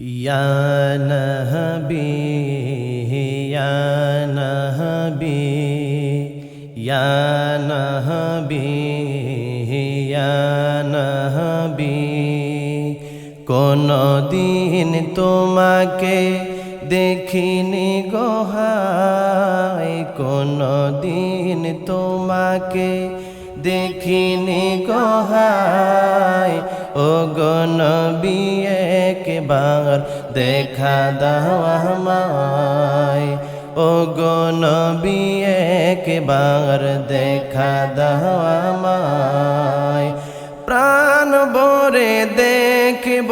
يا نهبي يا نهبي يا نهبي يا نهبي কোনদিন তোমাকে দেখিনি গোহাই কোনদিন তোমাকে দেখিনি গোহাই ও গনবি একবার দেখা দাও আমায়। ও গনবি একবার দেখা দাও আমায়। প্রাণ ভরে দেখব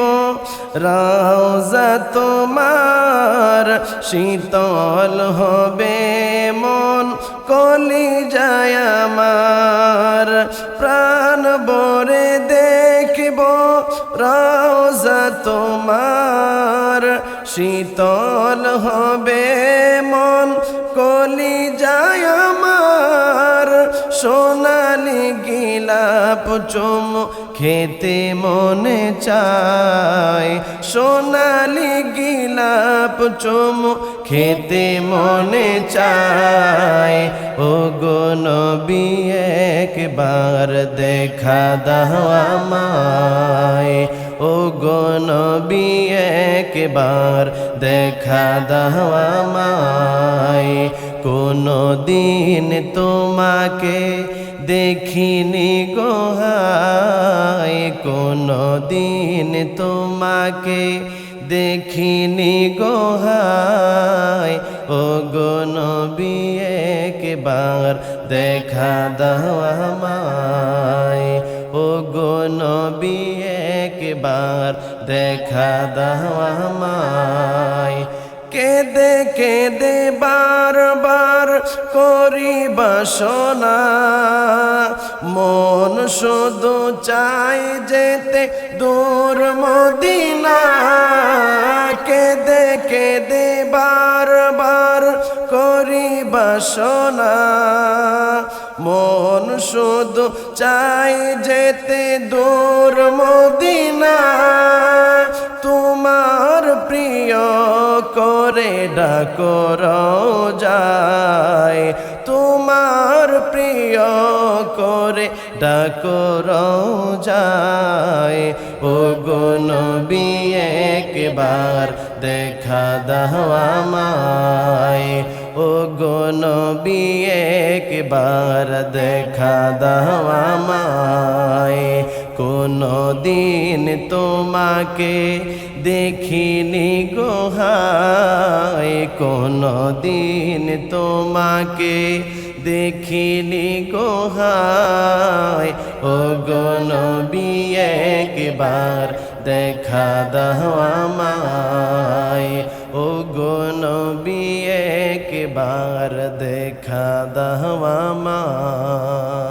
রাজা তোমার, শীতল হবে মন কলি যায় আমার। প্রাণ ভরে তোমার শীতল হবে মন কলি যায় আমার সোনালি গিলাপ চুম, খেতে মনে চায় সোনালি গিলাপ চুম, খেতে মনে চায়। ও গনবি একবার দেখা দাও আমায়। ও গনবি একবার দেখা দাও আমায়। কোনো দিন তোমাকে দেখিনি গোহাই কোনো দিন তোমাকে দেখিনি গোহাই ও গনবি একবার দেখা দাও আমায়। ও গনবি একবার দেখা দাও আমায়। কেদে কেদে বারবার করি বাসনা মন শুধু চাই যেতে দূর মদিনা। কেদে কেদে বারবার করি বাসনা মন শুধু চাই যেতে দূর মদিনা। তোমার প্রিয় করে ডাকর যায় তোমার প্রিয় করে ডাকর যায় ও গনবি একবার দেখা দাও আমায়। ও গনবি একবার দেখা দাও আমায়। কোনো দিন তোমাকে দেখিনি গোহাই কোনো দিন তোমাকে দেখিনি গোহাই ও গনবি একবার দেখা দাও আমায়। ও গনবি একবার দেখা দাও আমায়